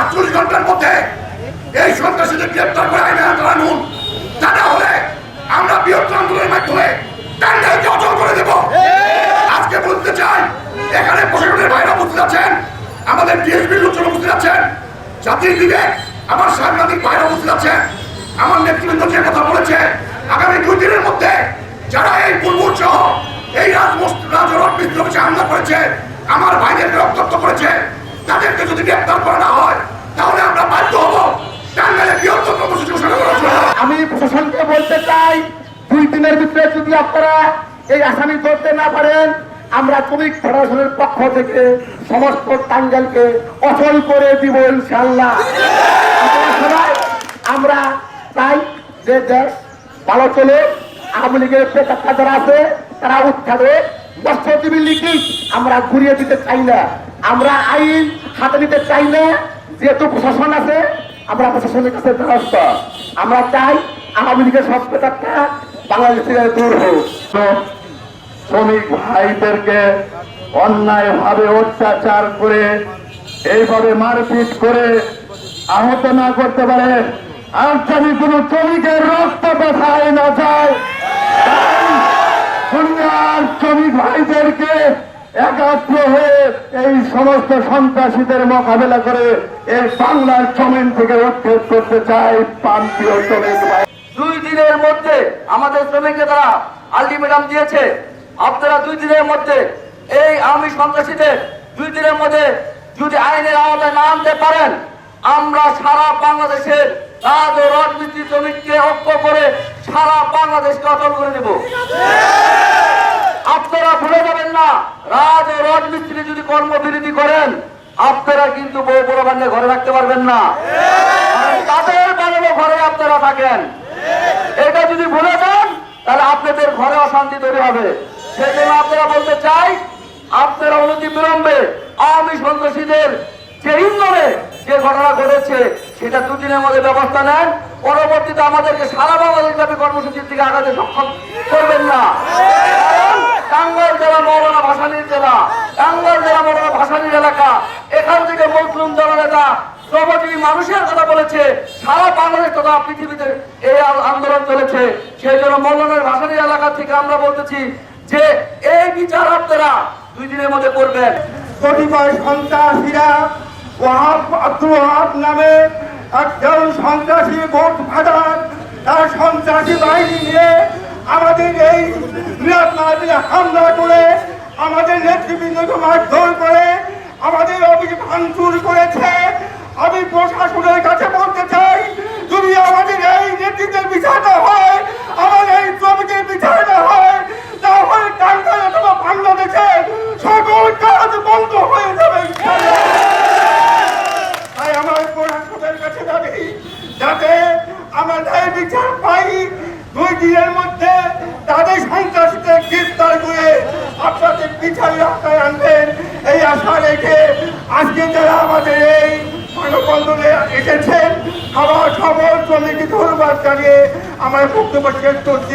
আটচল্লিশ ঘণ্টার মধ্যে এই সন্ত্রাসীদের গ্রেপ্তার করে আইনে তা না হলে আমরা বৃহত্তর আন্দোলনের মাধ্যমে টাঙ্গাইলকে অচল করে দেব। আজকে বলতে চাই, এখানে প্রশাসনের বাইরে উপস্থিত আছেন, আমাদের ডিএসপির লোকজন উপস্থিত আছেন জাতির আমার সাংবাদিক বাইরে উপস্থিত আছেন, আমার নেতৃবৃন্দ যে কথা বলেছে, আগামী দুই দিনের মধ্যে যারা এই বুলবুল সহ এই মিত্র অফিসে হামলা করেছে, আমার ভাইদেরকে রক্তাক্ত করেছে, তাদেরকে যদি গ্রেপ্তার করা আমি প্রশাসনকে বলতে চাই, দুই দিনের ভিতরে যদি আপনারা এই আসামি ধরতে না পারেন, আমরা শ্রমিক ফেডারেশনের পক্ষ থেকে সমস্ত টাঙ্গাইলকে অচল করে দিব ইনশাল্লাহ আমরা চাই যে দেশ ভালো চলে আওয়ামী লীগের প্রেতাত্মা যারা আছে, তারা উৎখাতে মৎস্যজীবী লীগই আমরা ঘুরিয়ে দিতে চাই না। আমরা আইন হাতে নিতে চাই না। যেহেতু প্রশাসন আছে আমরা প্রশাসনের কাছে আমরা চাই আওয়ামী লীগের সব দূর হোক। শ্রমিক ভাইদেরকে অন্যায় ভাবে অত্যাচার করে, এইভাবে মারপিট করে আহত না করতে পারে। আর যদি কোনো শ্রমিকের রক্ত ব্যথায় না যায় শ্রমিক ভাইদেরকে একাত্র হয়ে এই সমস্ত সন্ত্রাসীদের মোকাবেলা করে এই বাংলার জমিন থেকে উচ্ছেদ করতে চাই প্রান্তীয় শ্রমিক দুই দিনের মধ্যে আমাদের শ্রমিককে তারা আলটিমেটাম দিয়েছে। আপনারা দুই দিনের মধ্যে এই আওয়ামী সন্ত্রাসীদের দুই দিনের মধ্যে যদি আইনের আওতায় না আনতে পারেন, আমরা সারা বাংলাদেশের রাজ ও রাজনীতি শ্রমিককে ঐক্য করে সারা বাংলাদেশকে অচল করে দেব। আপনারা ভুলে যাবেন রাজ ও রাজমিস্ত্রি যদি কর্মবিরতি করেন, আপনারা কিন্তু বউ বড় বান্নে ঘরে রাখতে পারবেন না। তাদের বানানো ঘরে আপনারা থাকেন। এটা যদি ভুলে যান, তাহলে আপনাদের ঘরে অশান্তি তৈরি হবে। সেই জন্য আপনারা বলতে চাই, আপনারা অনতি বিলম্বে আওয়ামী সন্ত্রাসীদের যে ইন্ধনে যে ঘটনা ঘটেছে, সেটা দুদিনের মধ্যে ব্যবস্থা নেন। পরবর্তীতে আমাদেরকে সারা বাংলাদেশ ব্যাপী কর্মসূচির দিকে আগাতে সক্ষম করবেন না কারণ টাঙ্গাইল জেলা মৌলানা ভাসানির জেলা টাঙ্গাইল জেলা মৌলানা ভাসানির এলাকা, এখান থেকে মজলুম জননেতা শ্রমজীবী মানুষের কথা বলেছে, সারা বাংলাদেশ তথা পৃথিবীতে এই আন্দোলন চলেছে। সেই জন্য মৌলানার ভাসানি এলাকা থেকে আমরা বলতেছি যে, এই বিচার আপনারা দুই দিনের মধ্যে করবেন। কতিপয় সন্ত্রাসীরা ওয়াহাব আব্দুল ওয়াহাব নামে একজন সন্ত্রাসী ভোট ফাটান তার সন্ত্রাসী বাহিনী নিয়ে আমাদের এই হামলা করে আমাদের নেতৃবৃন্দকে মারধর করে, আমাদের অফিস ভাঙচুর করেছে। আমি প্রশাসনের কাছে বলতে চাই, যদি আমাদের এই নেতৃত্বের বিচার না হয় আমাদের এই শ্রমিকের বিচার না হয়, তাহলে টাঙ্গাইল অথবা বাংলাদেশে সকল কাজ বন্ধ হয়ে যাবে। তাই আমার প্রশাসনের কাছে দাবি, যাতে আমরা ন্যায় বিচার পাই, দুই দিনের মধ্যে তাদের সন্ত্রাসীদের গ্রেপ্তার করে আপনাদের বিচার রাস্তায় আনবেন এই আশা রেখে আজকে যারা আমাদের এই মানববন্ধনে এসেছেন খাবার খবর শ্রমিক ধন্যবাদ জানিয়ে আমার বক্তব্য শেষ করছি।